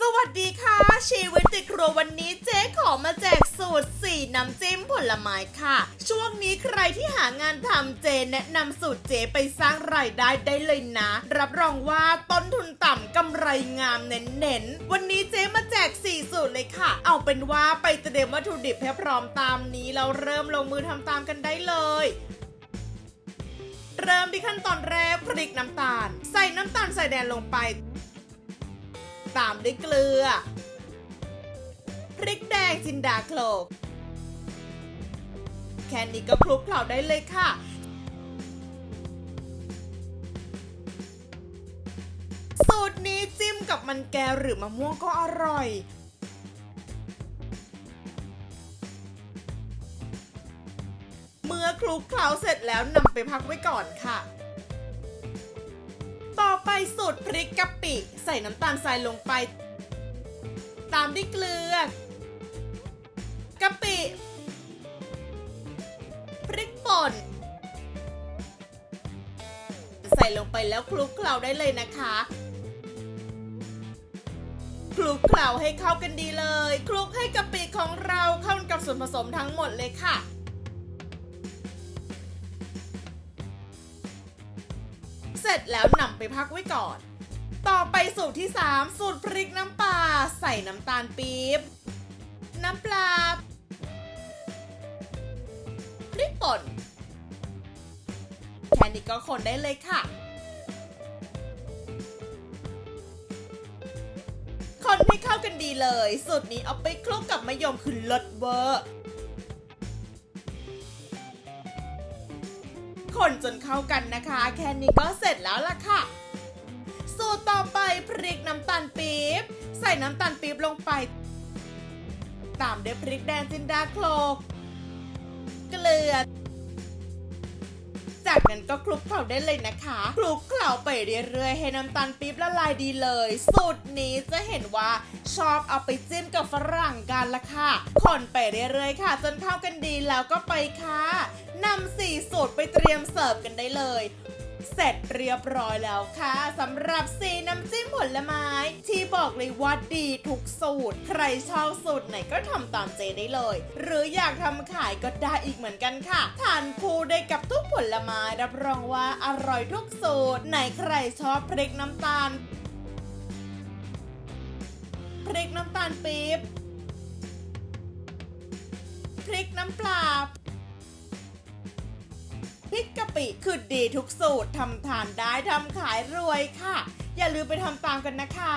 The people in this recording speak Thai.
สวัสดีค่ะ ชีวิตติดครัววันนี้เจ๊ขอมาแจกสูตร 4 น้ำจิ้มผลไม้ค่ะ ช่วงนี้ใครที่หางานทำเจแนะนำสูตรเจไปสร้างรายได้ได้เลยนะ รับรองว่าต้นทุนต่ำกำไรงามเน้นๆ วันนี้เจ๊มาแจก 4 สูตรเลยค่ะ เอาเป็นว่าไปเตรียมวัตถุดิบให้พร้อมตามนี้แล้วเริ่มลงมือทำตามกันได้เลยเริ่มที่ขั้นตอนแรกพริกน้ำตาล ใส่น้ำตาลใส่แดงลงไป ตามด้วยเกลือ พริกแดงจินดาโคลก แค่นี้ก็คลุกเคล้าได้เลยค่ะสูตรนี้จิ้มกับมันแกวหรือมะม่วงก็อร่อย เมื่อคลุกเคล้าเสร็จแล้วนำไปพักไว้ก่อนค่ะ ไปสูตรพริกกะปิ ใส่น้ำตาลทรายลงไป ตามด้วยเกลือกะปิ พริกป่น ใส่ลงไปแล้วคลุกเคล้าได้เลยนะคะ คลุกเคล้าให้เข้ากันดีเลย คลุกให้กะปิของเราเข้ากับส่วนผสมทั้งหมดเลยค่ะ เสร็จแล้วนำไปพักไว้ก่อน ต่อไปสูตรที่ 3 สูตรพริกน้ำปลาใส่น้ำตาลปี๊บ น้ำปลาพริกป่นแค่นี้ก็คนได้เลยค่ะ คนให้เข้ากันดีเลย สูตรนี้เอาไปคลุกกับมะยมคือรสเวอร์ คนจนเข้ากันนะคะ แค่นี้ก็เสร็จแล้วล่ะค่ะ สูตรต่อไปพริกน้ำตาลปี๊บ ใส่น้ำตาลปี๊บลงไป ตามด้วยพริกแดงจินดาโคลก เกลือ จากนั้นก็คลุกเคล้าได้เลยนะคะคลุกเคล้าไปเรื่อยๆ ให้น้ำตาลปี๊บละลายดีเลย สูตรนี้จะเห็นว่าชอบเอาไปจิ้มกับฝรั่งกันละค่ะ คนไปเรื่อยๆค่ะ จนเข้ากันดีแล้วก็ไปค่ะนำสี่สูตรไปเตรียมเสิร์ฟกันได้เลยเสร็จเรียบร้อยแล้วค่ะสำหรับสีน้ำจิ้มผลไม้ ที่บอกเลยว่าดีทุกสูตร ใครชอบสูตรไหนก็ทำตามเจได้เลย หรืออยากทำขายก็ได้อีกเหมือนกันค่ะ ทานคู่ได้กับทุก ผลไม้รับรองว่าอร่อยทุกสูตร ไหนใครชอบพริกน้ำตาล พริกน้ำตาลปี๊บ พริกน้ำปลาพริกกะปิคือดีทุกสูตรทำทานได้ทำขายรวยค่ะ อย่าลืมไปทำตามกันนะคะ